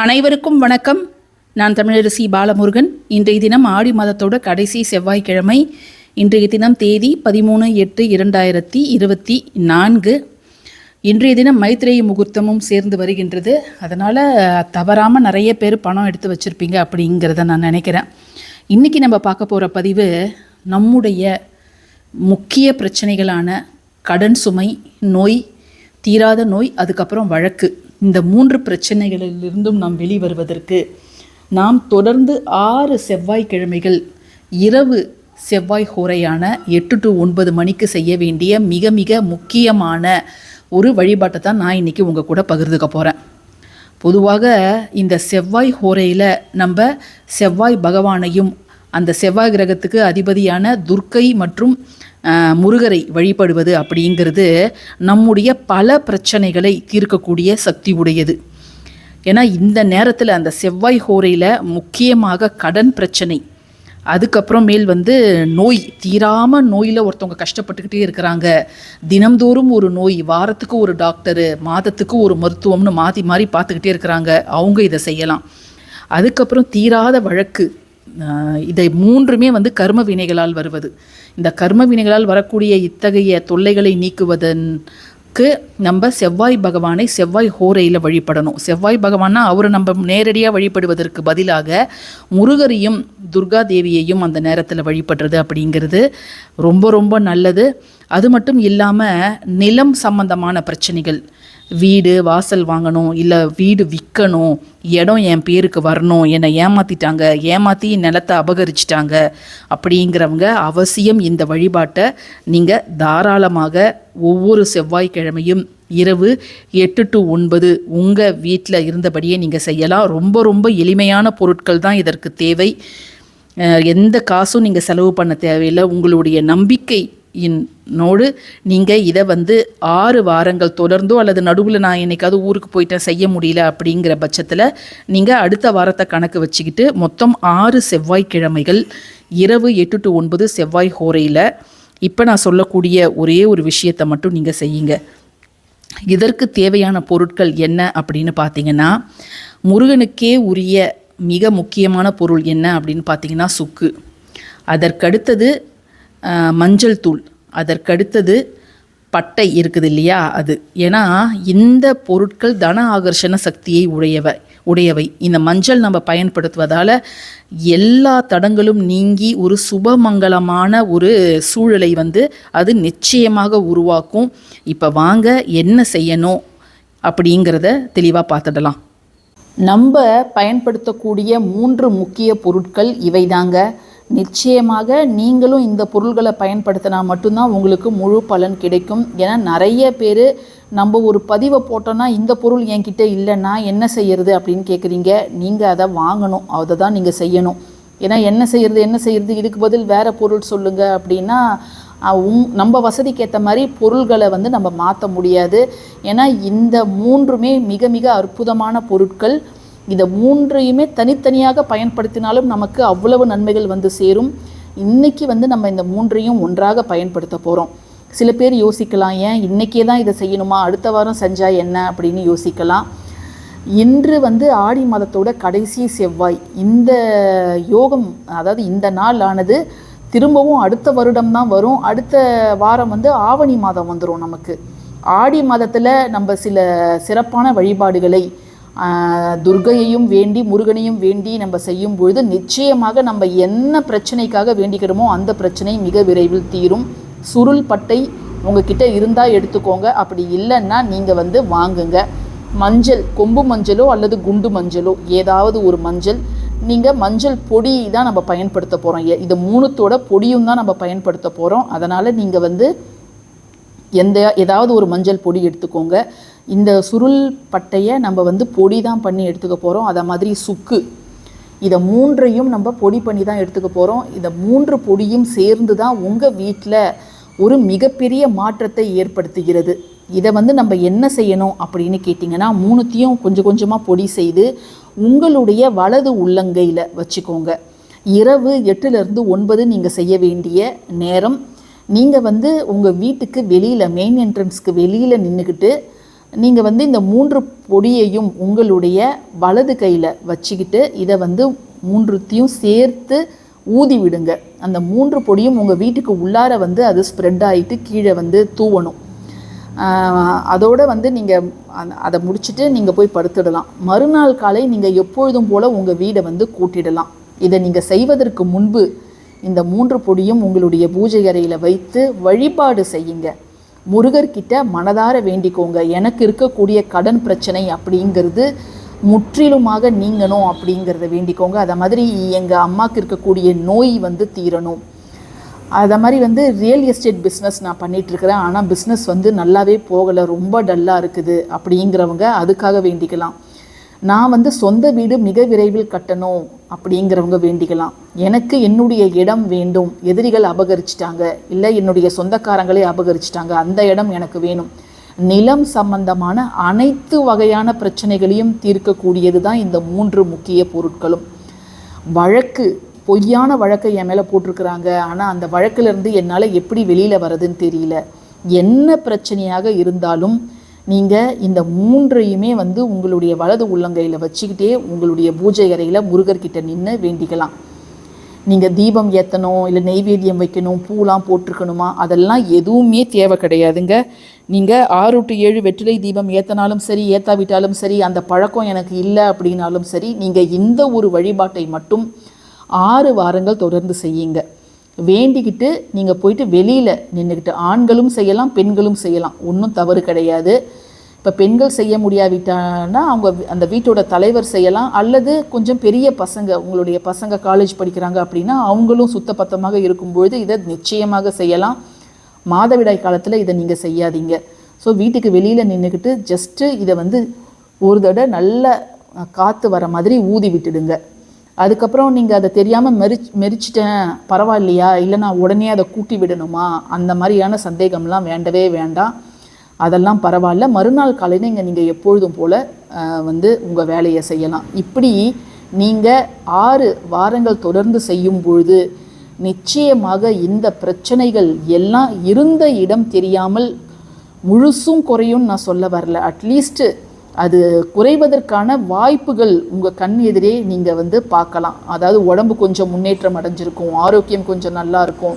அனைவருக்கும் வணக்கம். நான் தமிழரசி பாலமுருகன். இன்றைய தினம் ஆடி மாதத்தோட கடைசி செவ்வாய்க்கிழமை. இன்றைய தினம் தேதி பதிமூணு எட்டு இரண்டாயிரத்தி இருபத்தி நான்கு. இன்றைய தினம் மைத்ரேயி முகூர்த்தமும் சேர்ந்து வருகின்றது. அதனால் தவறாமல் நிறைய பேர் பணம் எடுத்து வச்சுருப்பீங்க அப்படிங்கிறத நான் நினைக்கிறேன். இன்றைக்கி நம்ம பார்க்க போகிற பதிவு நம்முடைய முக்கிய பிரச்சனைகளான கடன் சுமை நோய் தீராத நோய் அதுக்கப்புறம் வழக்கு. இந்த மூன்று பிரச்சனைகளிலிருந்தும் நாம் வெளிவருவதற்கு நாம் தொடர்ந்து ஆறு செவ்வாய்க்கிழமைகள் இரவு செவ்வாய் ஹோரையான எட்டு டு ஒன்பது மணிக்கு செய்ய வேண்டிய மிக மிக முக்கியமான ஒரு வழிபாட்டை தான் நான் இன்றைக்கி உங்கள் கூட பகிர்ந்துக்க போகிறேன் பொதுவாக இந்த செவ்வாய் ஹோரையில் நம்ம செவ்வாய் பகவானையும் அந்த செவ்வாய் கிரகத்துக்கு அதிபதியான துர்க்கை மற்றும் முருகரை வழிபடுவது அப்படிங்கிறது நம்முடைய பல பிரச்சனைகளை தீர்க்கக்கூடிய சக்தி உடையது. ஏன்னா இந்த நேரத்தில் அந்த செவ்வாய் ஹோரையில் முக்கியமாக கடன் பிரச்சனை அதுக்கப்புறம் மேல் வந்து நோய் தீராமல் நோயில் ஒருத்தவங்க கஷ்டப்பட்டுக்கிட்டே இருக்கிறாங்க. தினம்தோறும் ஒரு நோய் வாரத்துக்கு ஒரு டாக்டரு மாதத்துக்கு ஒரு மருத்துவம்னு மாற்றி மாறி பார்த்துக்கிட்டே இருக்கிறாங்க. அவங்க இதை செய்யலாம். அதுக்கப்புறம் தீராத வழக்கு இதை மூன்றுமே வந்து கர்ம வினைகளால் வருவது. இந்த கர்ம வினைகளால் வரக்கூடிய இத்தகைய தொல்லைகளை நீக்குவதற்கு நம்ம செவ்வாய் பகவானை செவ்வாய் ஹோரையில் வழிபடணும். செவ்வாய் பகவான்னா அவரை நம்ம நேரடியாக வழிபடுவதற்கு பதிலாக முருகரையும் துர்கா தேவியையும் அந்த நேரத்தில் வழிபடுறது அப்படிங்கிறது ரொம்ப ரொம்ப நல்லது. அது மட்டும் இல்லாமல் நிலம் சம்பந்தமான பிரச்சனைகள். வீடு வாசல் வாங்கணும் இல்லை வீடு விற்கணும் இடம் என் பேருக்கு வரணும் என்னை ஏமாற்றிட்டாங்க ஏமாற்றி நிலத்தை அபகரிச்சிட்டாங்க அப்படிங்கிறவங்க அவசியம் இந்த வழிபாட்டை நீங்கள் தாராளமாக ஒவ்வொரு செவ்வாய்க்கிழமையும் இரவு எட்டு டு ஒன்பது உங்கள் வீட்டில் இருந்தபடியே நீங்கள் செய்யலாம். ரொம்ப ரொம்ப எளிமையான பொருட்கள் தான் இதற்கு தேவை. எந்த காசும் நீங்கள் செலவு பண்ண தேவையில்லை. உங்களுடைய நம்பிக்கை நோடு நீங்கள் இதை வந்து ஆறு வாரங்கள் தொடர்ந்தோ அல்லது நடுவில் நான் என்னைக்காவது ஊருக்கு போயிட்டேன் செய்ய முடியல அப்படிங்கிற பட்சத்தில் நீங்கள் அடுத்த வாரத்தை கணக்கு வச்சுக்கிட்டு மொத்தம் ஆறு செவ்வாய்க்கிழமைகள் இரவு எட்டு டு ஒன்பது செவ்வாய் ஹோரையில் இப்போ நான் சொல்லக்கூடிய ஒரே ஒரு விஷயத்தை மட்டும் நீங்கள் செய்யுங்க. இதற்கு தேவையான பொருட்கள் என்ன அப்படின்னு பார்த்தீங்கன்னா முருகனுக்கே உரிய மிக முக்கியமான பொருள் என்ன அப்படின்னு பார்த்தீங்கன்னா சுக்கு. அதற்கடுத்தது மஞ்சள் தூள். அதற்கடுத்தது பட்டை இருக்குது இல்லையா அது. ஏன்னா இந்த பொருட்கள் தன ஆகர்ஷண சக்தியை உடையவை உடையவை. இந்த மஞ்சள் நம்ம பயன்படுத்துவதால் எல்லா தடங்களும் நீங்கி ஒரு சுபமங்கலமான ஒரு சூழலை வந்து அது நிச்சயமாக உருவாக்கும். இப்போ வாங்க என்ன செய்யணும் அப்படிங்கிறத தெளிவாக பார்த்துடலாம். நம்ம பயன்படுத்தக்கூடிய மூன்று முக்கிய பொருட்கள் இவைதாங்க. நிச்சயமாக நீங்களும் இந்த பொருள்களை பயன்படுத்தினா மட்டும்தான் உங்களுக்கு முழு பலன் கிடைக்கும். ஏன்னா நிறைய பேர் நம்ம ஒரு பதிவை போட்டோன்னா இந்த பொருள் என்கிட்ட இல்லைன்னா என்ன செய்யறது அப்படின்னு கேட்குறீங்க நீங்கள் அதை வாங்கணும். அதை தான் நீங்கள் செய்யணும். ஏன்னா என்ன செய்யறது என்ன செய்யறது இதுக்கு பதில் வேறு பொருள் சொல்லுங்கள் அப்படின்னா உங் நம்ம வசதிக்கு ஏற்ற மாதிரி பொருள்களை வந்து நம்ம மாற்ற முடியாது. ஏன்னா இந்த மூன்றுமே மிக மிக அற்புதமான பொருட்கள். இதை மூன்றையுமே தனித்தனியாக பயன்படுத்தினாலும் நமக்கு அவ்வளவு நன்மைகள் வந்து சேரும். இன்னைக்கு வந்து நம்ம இந்த மூன்றையும் ஒன்றாக பயன்படுத்த போகிறோம் சில பேர் யோசிக்கலாம் ஏன் இன்றைக்கே தான் இதை செய்யணுமா? அடுத்த வாரம் செஞ்சால் என்ன? அப்படின்னு யோசிக்கலாம். இன்று வந்து ஆடி மாதத்தோட கடைசி செவ்வாய். இந்த யோகம் அதாவது இந்த நாள் ஆனது திரும்பவும் அடுத்த வருடம் தான் வரும். அடுத்த வாரம் வந்து ஆவணி மாதம் வந்துடும் நமக்கு. ஆடி மாதத்தில் நம்ம சில சிறப்பான வழிபாடுகளை துர்கையையும் வேண்டி முருகனையும் வேண்டி நம்ம செய்யும் பொழுது நிச்சயமாக நம்ம என்ன பிரச்சனைக்காக வேண்டிக்கிறோமோ அந்த பிரச்சனை மிக விரைவில் தீரும். சுருள் பட்டை உங்ககிட்ட இருந்தால் எடுத்துக்கோங்க. அப்படி இல்லைன்னா நீங்கள் வந்து வாங்குங்க. மஞ்சள் கொம்பு மஞ்சளோ அல்லது குண்டு மஞ்சளோ ஏதாவது ஒரு மஞ்சள். நீங்கள் மஞ்சள் பொடி தான் நம்ம பயன்படுத்த போகிறோம் இது மூணுத்தோட பொடியும் தான் நம்ம பயன்படுத்த போகிறோம் அதனால் நீங்கள் வந்து எந்த ஏதாவது ஒரு மஞ்சள் பொடி எடுத்துக்கோங்க. இந்த சுருள் பட்டையை நம்ம வந்து பொடி தான் பண்ணி எடுத்துக்க போகிறோம் அதை மாதிரி சுக்கு. இதை மூன்றையும் நம்ம பொடி பண்ணி தான் எடுத்துக்க போகிறோம் இதை மூன்று பொடியும் சேர்ந்து தான் உங்கள் வீட்டில் ஒரு மிகப்பெரிய மாற்றத்தை ஏற்படுத்துகிறது. இதை வந்து நம்ம என்ன செய்யணும் அப்படின்னு கேட்டிங்கன்னா மூணுத்தையும் கொஞ்சம் கொஞ்சமாக பொடி செய்து உங்களுடைய வலது உள்ளங்கையில் வச்சுக்கோங்க. இரவு எட்டுலேருந்து ஒன்பது நீங்கள் செய்ய வேண்டிய நேரம். நீங்கள் வந்து உங்கள் வீட்டுக்கு வெளியில் மெயின் என்ட்ரன்ஸ்க்கு வெளியில் நின்றுக்கிட்டு நீங்கள் வந்து இந்த மூன்று பொடியையும் உங்களுடைய வலது கையில் வச்சுக்கிட்டு இதை வந்து மூன்றுத்தையும் சேர்த்து ஊதி விடுங்க. அந்த மூன்று பொடியும் உங்கள் வீட்டுக்கு உள்ளார வந்து அது ஸ்ப்ரெட் ஆகிட்டு கீழே வந்து தூவணும். அதோடு வந்து நீங்கள் அதை முடிச்சுட்டு நீங்கள் போய் படுத்துடலாம். மறுநாள் காலை நீங்கள் எப்பொழுதும் போல் உங்கள் வீடை வந்து கூட்டிடலாம். இதை நீங்கள் செய்வதற்கு முன்பு இந்த மூன்று பொடியும் உங்களுடைய பூஜை அறையில் வைத்து வழிபாடு செய்யுங்க. முருகர்கிட்ட மனதார வேண்டிக்கோங்க. எனக்கு இருக்கக்கூடிய கடன் பிரச்சனை அப்படிங்கிறது முற்றிலுமாக நீங்கணும் அப்படிங்கிறத வேண்டிக்கோங்க. அதை மாதிரி எங்கள் அம்மாவுக்கு இருக்கக்கூடிய நோய் வந்து தீரணும். அதை மாதிரி வந்து ரியல் எஸ்டேட் பிஸ்னஸ் நான் பண்ணிகிட்ருக்கிறேன் ஆனால் பிஸ்னஸ் வந்து நல்லாவே போகலை. ரொம்ப டல்லாக இருக்குது அப்படிங்கிறவங்க அதுக்காக வேண்டிக்கலாம். நான் வந்து சொந்த வீடு மிக விரைவில் கட்டணும் அப்படிங்கிறவங்க வேண்டிக்கலாம். எனக்கு என்னுடைய இடம் வேண்டும். எதிரிகள் அபகரிச்சிட்டாங்க. இல்லை என்னுடைய சொந்தக்காரங்களே அபகரிச்சிட்டாங்க. அந்த இடம் எனக்கு வேணும். நிலம் சம்பந்தமான அனைத்து வகையான பிரச்சனைகளையும் தீர்க்கக்கூடியது தான் இந்த மூன்று முக்கிய பொருட்களும். வழக்கு பொய்யான வழக்கை என் மேலே போட்டிருக்கிறாங்க. ஆனால் அந்த வழக்கிலிருந்து என்னால் எப்படி வெளியில் வர்றதுன்னு தெரியல. என்ன பிரச்சனையாக இருந்தாலும் நீங்கள் இந்த மூன்றையுமே வந்து உங்களுடைய வலது உள்ளங்கையில் வச்சுக்கிட்டே உங்களுடைய பூஜை அறையில் முருகர்கிட்ட நின்று வேண்டிக்கலாம். நீங்கள் தீபம் ஏற்றணும் இல்லை நெய்வேத்தியம் வைக்கணும் பூலாம் போட்டிருக்கணுமா? அதெல்லாம் எதுவுமே தேவை கிடையாதுங்க. நீங்கள் ஆறு டு ஏழு வெற்றிலை தீபம் ஏற்றினாலும் சரி ஏற்றாவிட்டாலும் சரி அந்த பழக்கம் எனக்கு இல்லை அப்படின்னாலும் சரி நீங்கள் இந்த ஒரு வழிபாட்டை மட்டும் ஆறு வாரங்கள் தொடர்ந்து செய்யுங்க. வேண்டிக்கிட்டு நீங்கள் போயிட்டு வெளியில் நின்றுக்கிட்டு ஆண்களும் செய்யலாம் பெண்களும் செய்யலாம். ஒன்றும் தவறு கிடையாது. இப்போ பெண்கள் செய்ய முடியாவிட்டானா அவங்க அந்த வீட்டோட தலைவர் செய்யலாம். அல்லது கொஞ்சம் பெரிய பசங்க உங்களுடைய பசங்க காலேஜ் படிக்கிறாங்க அப்படின்னா அவங்களும் சுத்தபத்தமாக இருக்கும்பொழுது இதை நிச்சயமாக செய்யலாம். மாதவிடாய் காலத்தில் இதை நீங்கள் செய்யாதீங்க. ஸோ வீட்டுக்கு வெளியில் நின்றுக்கிட்டு ஜஸ்ட்டு இதை வந்து ஒரு தடவை நல்ல காற்று வர மாதிரி ஊதி விட்டுடுங்க. அதுக்கப்புறம் நீங்கள் அதை தெரியாமல் மெரிச் மெரிச்சிட்டேன் பரவாயில்லையா? இல்லை நான் உடனே அதை கூட்டி விடணுமா? அந்த மாதிரியான சந்தேகம்லாம் வேண்டவே வேண்டாம். அதெல்லாம் பரவாயில்ல. மறுநாள் காலையில் இங்கே நீங்கள் எப்பொழுதும் போல் வந்து உங்கள் வேலையை செய்யலாம். இப்படி நீங்கள் ஆறு வாரங்கள் தொடர்ந்து செய்யும் பொழுது நிச்சயமாக இந்த பிரச்சனைகள் எல்லாம் இருந்த இடம் தெரியாமல் முழுசும் குறையும் நான் சொல்ல வரல. அட்லீஸ்ட்டு அது குறைவதற்கான வாய்ப்புகள் உங்கள் கண் எதிரே நீங்கள் வந்து பார்க்கலாம். அதாவது உடம்பு கொஞ்சம் முன்னேற்றம் அடைஞ்சிருக்கும் ஆரோக்கியம் கொஞ்சம் நல்லா இருக்கும்.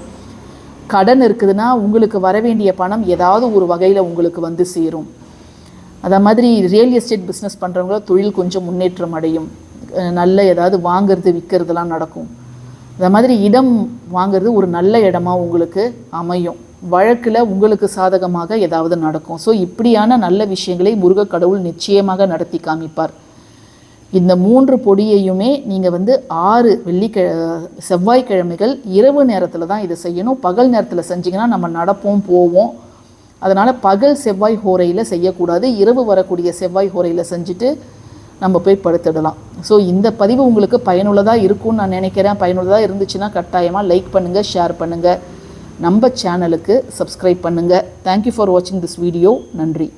கடன் இருக்குதுன்னா உங்களுக்கு வர வேண்டிய பணம் ஏதாவது ஒரு வகையில் உங்களுக்கு வந்து சேரும். அதே மாதிரி ரியல் எஸ்டேட் பிஸ்னஸ் பண்ணுறவங்க தொழில் கொஞ்சம் முன்னேற்றம் அடையும். நல்ல ஏதாவது வாங்குறது விற்கிறதுலாம் நடக்கும். அதே மாதிரி இடம் வாங்குறது ஒரு நல்ல இடமா உங்களுக்கு அமையும். வழக்கில் உங்களுக்கு சாதகமாக ஏதாவது நடக்கும். ஸோ இப்படியான நல்ல விஷயங்களை முருகக் கடவுள் நிச்சயமாக நடத்தி காமிப்பார். இந்த மூன்று பொடியையுமே நீங்கள் வந்து ஆறு வெள்ளிக்கிழ செவ்வாய்க்கிழமைகள் இரவு நேரத்தில் தான் இதை செய்யணும். பகல் நேரத்தில் செஞ்சிங்கன்னா நம்ம நடப்போம் போவோம். அதனால் பகல் செவ்வாய் ஹோரையில் செய்யக்கூடாது. இரவு வரக்கூடிய செவ்வாய் ஹோரையில் செஞ்சுட்டு நம்ம போய் படுத்துடலாம். ஸோ இந்த பதிவு உங்களுக்கு பயனுள்ளதாக இருக்கும்னு நான் நினைக்கிறேன். பயனுள்ளதாக இருந்துச்சுன்னா கட்டாயமாக லைக் பண்ணுங்கள் ஷேர் பண்ணுங்கள் நம்ம சேனலுக்கு சப்ஸ்கிரைப் பண்ணுங்கள் தேங்க்யூ ஃபார் வாட்சிங் திஸ் வீடியோ நன்றி.